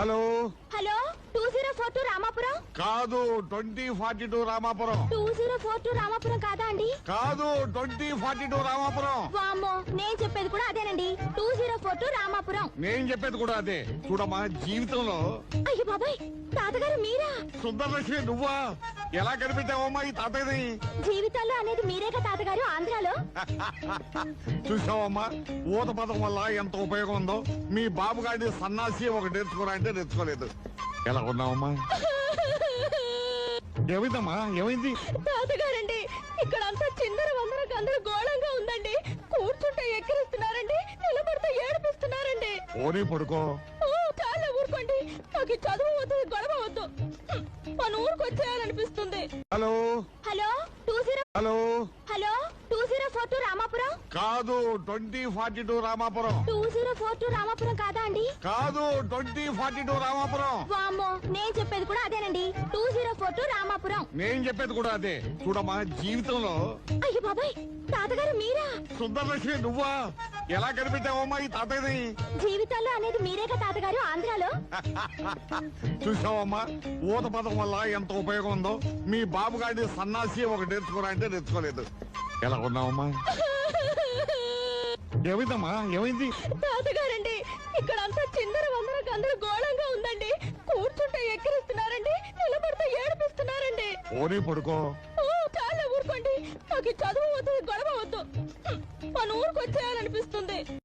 Hello? Hello two zero four two Ramapuram? కాదు twenty forty two Ramapuram. Two zero four two Ramapuram కాదా అండి? కాదు twenty forty two Ramapuram. వామ్మో నేను చెప్పేది కూడా అదేనండి. Two zero four two Ramapuram. నేను చెప్పేది కూడా అదే. చూడమ్మా జీవితంలో అయ్యో బాబాయ్ తాతగారు మీరా? సుందరలక్ష్మి నువ్వా? ఎలా కనిపెట్టావమ్మా ఈ తాతయ్యని జీవితాల్లో అనేది తాతగారు ఆంధ్రాలో చూసావమ్మా ఊత పదం వల్ల ఎంత ఉపయోగం ఉందో? మీ బాబు గారిని సన్నాసి ఒకటి నేర్చుకోరా అంటే నేర్చుకోలేదు. ఎలా ఉన్నావమ్మా? ఏమైందమ్మా? ఏమైంది? తాతగారండి ఇక్కడ అంతా చిందర వందర గోళంగా ఉందండి. కూర్చుంటే ఎక్కిరిస్తున్నారండి నిలబడితే ఏడిపిస్తున్నారండి. ఓనీ పడుకో. చాలా ఊరుకోండి. నాకు చదువు వద్దు గొడవ వద్దు. మన ఊరికి వచ్చేయాలనిపిస్తుంది. Hello? Hello? Two zero hello? Hello two zero four two Ramapuram కాదు twenty forty two Ramapuram. Two zero four two Ramapuram కాదా అండి? కాదు ట్వంటీ ఫార్టీ టూ రామాపురం. వామ్మో నేను చెప్పేది కూడా అదేనండి. Two zero four two Ramapuram. నేను చెప్పేది కూడా అదే. చూడమ్మా జీవితంలో అయ్యో బాబాయ్ తాతగారు మీరా? సుందరలక్ష్మి నువ్వా? ఎలా కనిపెట్టావమ్మా ఈ తాతయ్యని? జీవితాల్లో అనేది మీరేగా తాతగారు ఆంధ్రాలో? చూసావమ్మా ఊత పదం వల్ల ఎంత ఉపయోగం ఉందో? మీ బాబు గారిని సన్నాసి ఒకటి నేర్చుకోరా అంటే నేర్చుకోలేదు. ఎలా ఉన్నావమ్మా? ఏమైందమ్మా? ఏమైంది? తాతగారండి ఇక్కడ అంతా చిందర వందర గందర గోళంగా ఉందండి. కూర్చుంటే ఎక్కిరిస్తున్నారండి నిలబడితే ఏడిపిస్తున్నారండి. ఓనీ పడుకో. చాలా ఊరుకోండి. నాకు ఈ చదువు వద్దు గొడవ వద్దు. మన ఊరికి వచ్చేయాలనిపిస్తుంది.